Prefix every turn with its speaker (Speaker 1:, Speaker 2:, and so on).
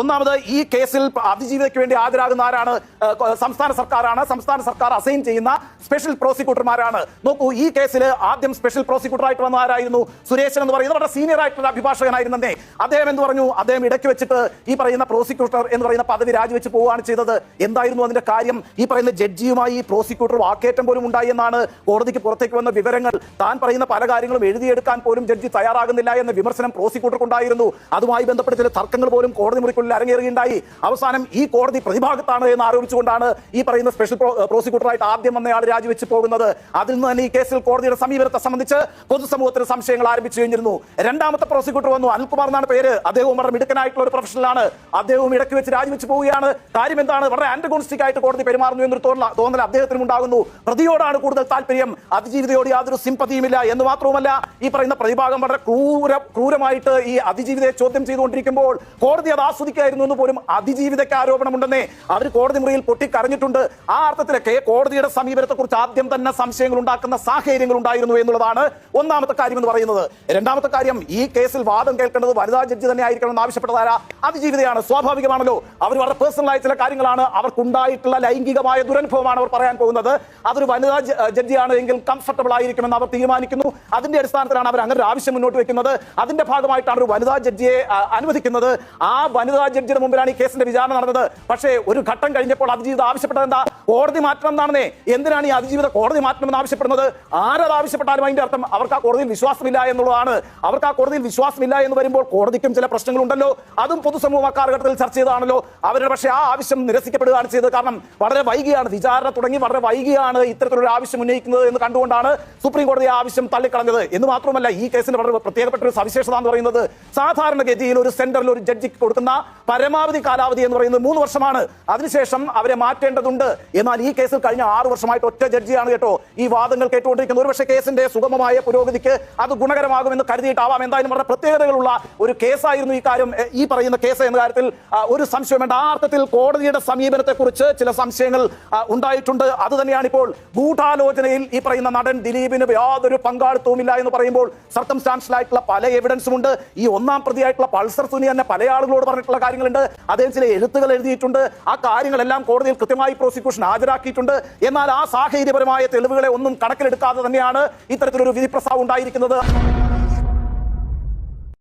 Speaker 1: ഒന്നാമത് ഈ കേസിൽ അതിജീവിതയ്ക്ക് വേണ്ടി ഹാജരാകുന്ന ആരാണ്? സംസ്ഥാന സർക്കാരാണ്. സംസ്ഥാന സർക്കാർ അസൈൻ ചെയ്യുന്ന സ്പെഷ്യൽ പ്രോസിക്യൂട്ടർമാരാണ്. നോക്കൂ ഈ കേസിൽ ആദ്യം സ്പെഷ്യൽ പ്രോസിക്യൂട്ടറായിട്ട് വന്ന ആരായിരുന്നു? സുരേശൻ എന്ന് പറയുന്നത് വളരെ സീനിയർ ആയിട്ടുള്ള അഭിഭാഷകനായിരുന്നേ അദ്ദേഹം എന്ന് പറഞ്ഞു? അദ്ദേഹം ഇടയ്ക്ക് വെച്ചിട്ട് ഈ പറയുന്ന പ്രോസിക്യൂട്ടർ എന്ന് പറയുന്ന പദവി രാജിവെച്ച് പോവുകയാണ് ചെയ്തത്. എന്തായിരുന്നു അതിന്റെ കാര്യം? ഈ പറയുന്ന ജഡ്ജിയുമായി പ്രോസിക്യൂട്ടർ വാക്കേറ്റം പോലും ഉണ്ടായി എന്നാണ് കോടതിക്ക് പുറത്തേക്ക് വന്ന വിവരങ്ങൾ. താൻ പറയുന്ന പല കാര്യങ്ങളും എഴുതിയെടുക്കാൻ പോലും ജഡ്ജി തയ്യാറാകുന്നില്ല എന്ന വിമർശനം പ്രോസിക്യൂട്ടർക്കുണ്ടായിരുന്നു. അതുമായി ബന്ധപ്പെട്ട് ചില തർക്കങ്ങൾ പോലും കോടതി മുറിക്കുള്ളിൽ അരങ്ങേറുകയുണ്ടായി. അവസാനം ഈ കോടതി പ്രതിഭാഗത്താണ് എന്ന് ആരോപിച്ചുകൊണ്ടാണ് ഈ പറയുന്ന സ്പെഷ്യൽ പ്രോ- പ്രോസിക്യൂട്ടറായിട്ട് ആദ്യം വന്നയാൾ രാജിവെച്ച് പോകുന്നത്. അതിൽ നിന്ന് തന്നെ ഈ കേസിൽ കോടതിയുടെ സമീപനത്തെ സംബന്ധിച്ച് പൊതുസമൂഹത്തിന് സംശയങ്ങൾ ആരംഭിച്ചു കഴിഞ്ഞിരുന്നു. രണ്ടാമത്തെ പ്രോസിക്യൂട്ടർ വന്നു. അനിൽകുമാർ എന്നാണ് പേര്. അദ്ദേഹവും വളരെ മിടുക്കനായിട്ടുള്ള ഒരു പ്രൊഫഷണലാണ് അദ്ദേഹവും ഇടയ്ക്ക് വെച്ച് രാജിവെച്ച് പോവുകയാണ്. കാര്യം എന്താണ്? വളരെ ആന്റഗോണിസ്റ്റിക് ആയിട്ട് കോടതി പെരുമാറുന്നു എന്നൊരു തോന്നൽ അദ്ദേഹത്തിനും ഉണ്ടാകുന്നു. പ്രതിയോടാണ് കൂടുതൽ താല്പര്യം. അതിജീവിതയോട് യാതൊരു സിംപതിയുമില്ല എന്ന് മാത്രവുമല്ല ഈ പറയുന്ന പ്രതിഭാഗം വളരെ ക്രൂര ക്രൂരമായിട്ട് ഈ അതിജീവിതയെ ചോദ്യം ചെയ്തുകൊണ്ടിരിക്കുമ്പോൾ കോടതി അത് ആസ്വദിക്കായിരുന്നു എന്ന് പോലും അതിജീവിതയ്ക്ക് ആരോപണമുണ്ടെന്നേ അവർ കോടതി മുറിയിൽ പൊട്ടിക്കരഞ്ഞിട്ടുണ്ട്. ആ അർത്ഥത്തിലൊക്കെ കോടതിയുടെ സമീപനത്തെക്കുറിച്ച് ആദ്യം തന്നെ സംശയങ്ങൾ ഉണ്ടാക്കുന്ന സാഹചര്യങ്ങൾ ഉണ്ടായിരുന്നു എന്നുള്ളതാണ് ഒന്നാമത്തെ കാര്യം എന്ന് പറയുന്നത്. രണ്ടാമത്തെ കാര്യം ഈ കേസിൽ വാദം കേൾക്കേണ്ടത് വനിതാ ജഡ്ജി തന്നെ ആയിരിക്കണം എന്ന് ആവശ്യപ്പെട്ടതാരാ അതിജീവിതയാണ്. സ്വാഭാവികമാണല്ലോ. അവർ വളരെ പേഴ്സണലായ ചില കാര്യങ്ങളാണ് അവർക്കുണ്ടായിട്ടുള്ള ലൈംഗികമായ ദുരനുഭവമാണ് അവർ പറയാൻ പോകുന്നത്. അതൊരു വനിതാ ജഡ്ജിയാണ് എങ്കിൽ കംഫർട്ടബിൾ ആയിരിക്കുമെന്ന് അവർ തീരുമാനിക്കുന്നു. അതിന്റെ അടിസ്ഥാനത്തിലാണ് അവർ അങ്ങനെ ഒരു ആവശ്യം മുന്നോട്ട് വെക്കുന്നത്. അതിന്റെ ഭാഗമായിട്ടാണ് ഒരു വനിതാ ജഡ്ജിയെ അനുവദിക്കുന്നത്. ആ വനിതാ ജഡ്ജിയുടെ മുമ്പിലാണ് ഈ കേസിന്റെ വിചാരണ നടന്നത്. പക്ഷേ ഒരു ഘട്ടം കഴിഞ്ഞപ്പോൾ അതിജീവിത ആവശ്യപ്പെട്ടത് എന്താ കോടതി മാറ്റണം എന്നാണെന്നേ. എന്തിനാണ് ഈ അതിജീവിത കോടതി മാറ്റണമെന്ന് ആവശ്യപ്പെടുന്നത്? ആരത് ആവശ്യപ്പെട്ടാലും അതിന്റെ അർത്ഥം അവർക്ക് ആ കോടതിയിൽ വിശ്വാസമില്ല എന്നുള്ളതാണ്. അവർക്ക് ആ കോടതിയിൽ വിശ്വാസമില്ല എന്ന് വരുമ്പോൾ കോടതിക്കും ചില പ്രശ്നങ്ങളുണ്ടല്ലോ. അതും പൊതുസമൂഹ കാലഘട്ടത്തിൽ ചർച്ച ചെയ്തതാണല്ലോ. അവരുടെ പക്ഷേ ആ ആവശ്യം നിരസിക്കപ്പെടുകയാണ് ചെയ്തത്. കാരണം വളരെ വൈകിയാണ് വിചാരണ തുടങ്ങി. വളരെ വൈകിയാണ് ഇത്തരത്തിലൊരു ആവശ്യം ഉന്നയിക്കുന്നത് എന്ന് കണ്ടുകൊണ്ടാണ് സുപ്രീം കോടതി ആ ആവശ്യം തള്ളിക്കളഞ്ഞത്. എന്ന് മാത്രമല്ല ഈ കേസിന് വളരെ പ്രത്യേകപ്പെട്ട ഒരു സവിശേഷത എന്ന് പറയുന്നത് സാധാരണഗതിയിൽ ഒരു സെന്ററിൽ ഒരു ജഡ്ജിക്ക് കൊടുക്കുന്ന പരമാവധി കാലാവധി എന്ന് പറയുന്നത് മൂന്ന് വർഷമാണ്. അതിനുശേഷം അവരെ മാറ്റേണ്ടതുണ്ട്. എന്നാൽ ഈ കേസിൽ കഴിഞ്ഞ ആറു വർഷമായിട്ട് ഒറ്റ ജഡ്ജിയാണ് കേട്ടോ ഈ വാദങ്ങൾ കേട്ടുകൊണ്ടിരിക്കുന്നത്. ഒരുപക്ഷെ കേസിന്റെ സുഗമമായ പുരോഗതിക്ക് അത് ഗുണകരമാകുമെന്ന് കരുതിയിട്ടാവാം. എന്തായാലും വളരെ പ്രത്യേകതകളുള്ള ഒരു കേസായിരുന്നു ഈ കാര്യം. ഈ പറയുന്ന കേസ് എന്ന കാര്യത്തിൽ ഒരു സംശയം വേണ്ട. ആ അർത്ഥത്തിൽ കോടതിയുടെ സമീപനത്തെക്കുറിച്ച് ചില സംശയങ്ങൾ ഉണ്ടായിട്ടുണ്ട്. അത് തന്നെയാണ് ഇപ്പോൾ ഗൂഢാലോചനയിൽ ഈ പറയുന്ന നടൻ ദിലീപിന് യാതൊരു പങ്കാളിത്തവുമില്ല എന്ന് പറയുമ്പോൾ സർക്കംസ്റ്റാൻഷ്യൽ ആയിട്ടുള്ള പല എവിഡൻസും ഉണ്ട്. ഈ ഒന്നാം പ്രതിയായിട്ടുള്ള പൾസർ സുനി തന്നെ പല ആളുകളോട് പറഞ്ഞിട്ടുള്ള കാര്യങ്ങളുണ്ട്. അദ്ദേഹം ചില എഴുത്തുകൾ എഴുതിയിട്ടുണ്ട്. ആ കാര്യങ്ങളെല്ലാം കോടതിയിൽ കൃത്യമായി പ്രോസിക്യൂഷൻ ഹാജരാക്കിയിട്ടുണ്ട്. എന്നാൽ ആ സാഹചര്യപരമായ തെളിവുകളെ ഒന്നും കണക്കിലെടുക്കാതെ തന്നെയാണ് ഇത്തരത്തിലൊരു വിധി പ്രസ്താവം ഉണ്ടായിരിക്കുന്നത്.